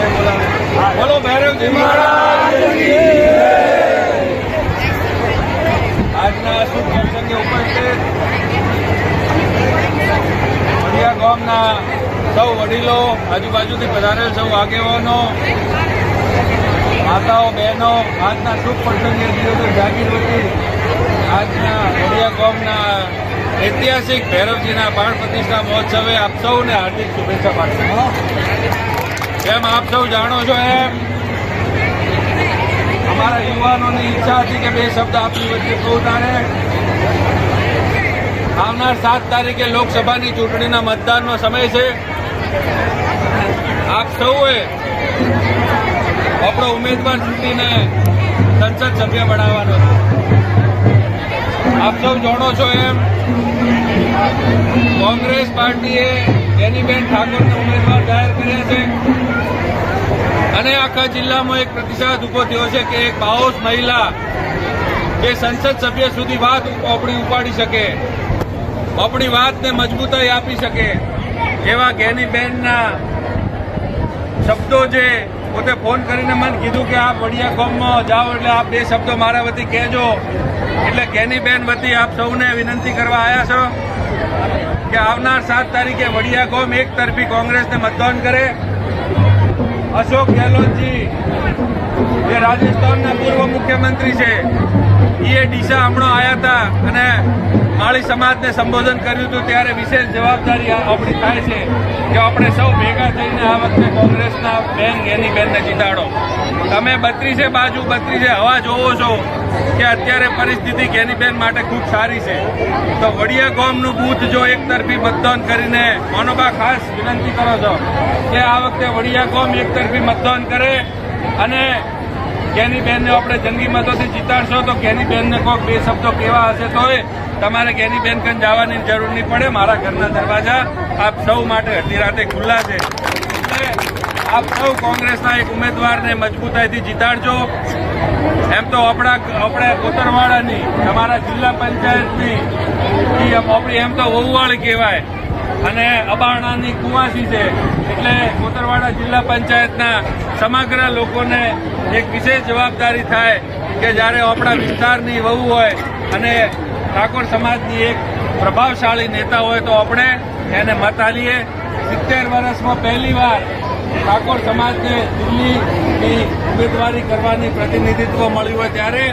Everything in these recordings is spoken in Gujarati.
બોલો ભૈરવજી આજના શુભ પ્રસંગે ઉપસ્થિત વડિયા ગામના સૌ વડીલો, આજુબાજુથી પધારેલ સૌ આગેવાનો, માતાઓ, બહેનો, આજના શુભ પ્રસંગે દિયોદર જાગીર વતી આજના વડિયા ગામના ઐતિહાસિક ભૈરવજીના બાળ પ્રતિષ્ઠા મહોત્સવે આપ સૌને હાર્દિક શુભેચ્છા પાઠવું જેમ આપ સૌ જાણો છો એમ? અમારા યુવાનોની ઈચ્છા હતી કે બે શબ્દ આપની વચ્ચે કહું તારે. આવનાર સાત તારીખે લોકસભાની ચૂંટણીના મતદાનનો સમય છે. આપ સૌએ આપણો ઉમેદવાર ચૂંટીને સંસદ સભ્ય બનાવવાનો છે. આપ સૌ જાણો છો એમ, કોંગ્રેસ પાર્ટીએ ગેનીબેન ઠાકોરને ઉમેદવાર જાહેર કર્યા છે. અને આખા જિલ્લામાં એક પ્રતિસાદ ઊભો થયો છે કે એક બાહોશ મહિલા જે સંસદ સભ્ય સુધી વાત આપણી ઉપાડી શકે, આપણી વાતને મજબૂતાઈ આપી શકે, એવા ગેનીબેનના શબ્દો જે પોતે ફોન કરીને મને કીધું કે આપ વડિયા ગામમાં જાઓ એટલે આપ બે શબ્દો મારા વતી કહેજો. એટલે ગેનીબેન વતી આપ સૌને વિનંતી કરવા આવ્યા છો કે આવનાર સાત તારીખે વડિયા ગામ એક તરફી કોંગ્રેસને મતદાન કરે. અશોક ગેહલોતજી, જે રાજસ્થાનના પૂર્વ મુખ્યમંત્રી છે એ ડીસા હમણાં આવ્યા હતા અને માળી સમાજને સંબોધન કર્યું હતું ત્યારે વિશેષ જવાબદારી આપણી થાય છે કે આપણે સૌ ભેગા થઈને આ વખતે કોંગ્રેસના બેન ગેની બેનને જીતાડો. તમે બત્રીસે બાજુ બત્રીસે હવા જોવો છો કે અત્યારે પરિસ્થિતિ ગેનીબેન માટે ખૂબ સારી છે. તો વડિયા ગામનું બૂથ જો એક તરફી મતદાન કરીને મનોબા ખાસ વિનંતી કરો છો કે આ વખતે વડિયા એક તરફી મતદાન કરે અને ગેનીબેનને આપણે જંગી મતોથી જીતાડશો તો ગેનીબેનને કોઈક બે શબ્દો કેવા હશે તોય તમારે ગેનીબેન કન જવાની જરૂર નહીં પડે. મારા ઘરના દરવાજા આપ સૌ માટે અડધી રાતે ખુલ્લા છે. આપ સૌ કોંગ્રેસના એક ઉમેદવારને મજબૂતાઈથી જીતાડજો. એમ તો આપણા આપણે કોતરવાડાની તમારા જિલ્લા પંચાયતની આપણી એમ તો વહુવાળી કહેવાય. અને અબાણાની કુવાસી છે. એટલે કોતરવાડા જિલ્લા પંચાયતના સમગ્ર લોકોને એક વિશેષ જવાબદારી થાય કે જ્યારે આપણા વિસ્તારની વહુ હોય અને ઠાકોર સમાજની એક પ્રભાવશાળી નેતા હોય તો આપણે એને મત આલીએ સિત્તેર વર્ષમાં પહેલી વાર ઠાકોર સમાજને દિલ્હીની ઉમેદવારી કરવાની પ્રતિનિધિત્વ મળ્યું હોય ત્યારે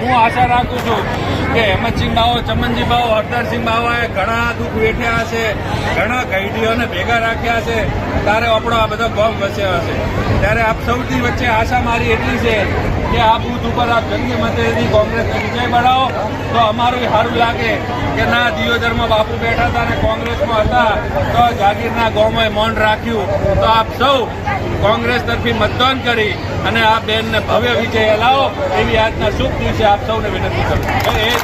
હું આશા રાખું છું કે હેમંતસિંહ બાવો, ચમનજી બાવો, હરદરસિંહ બાવાએ ઘણા દુઃખ વેઠ્યા હશે, ઘણા કૈદીઓને ભેગા રાખ્યા છે ત્યારે આપણો આ બધો ગોમ વસ્યો હશે. ત્યારે આપ સૌથી વચ્ચે આશા મારી એટલી છે કે આ બૂથ ઉપર આપ જંગી મતેથી કોંગ્રેસને વિજય બનાવો, તો અમારું સારું લાગે કે ના, દિયોદરમાં બાપુ બેઠા હતા અને કોંગ્રેસમાં હતા, તો જાગીરના ગોમોએ મૌન રાખ્યું. તો આપ સૌ કોંગ્રેસ તરફી મતદાન કરી અને આ બેનને ભવ્ય વિજય અલાવો એવી આજના શુભ દિવસે આપ સૌને વિનંતી કરું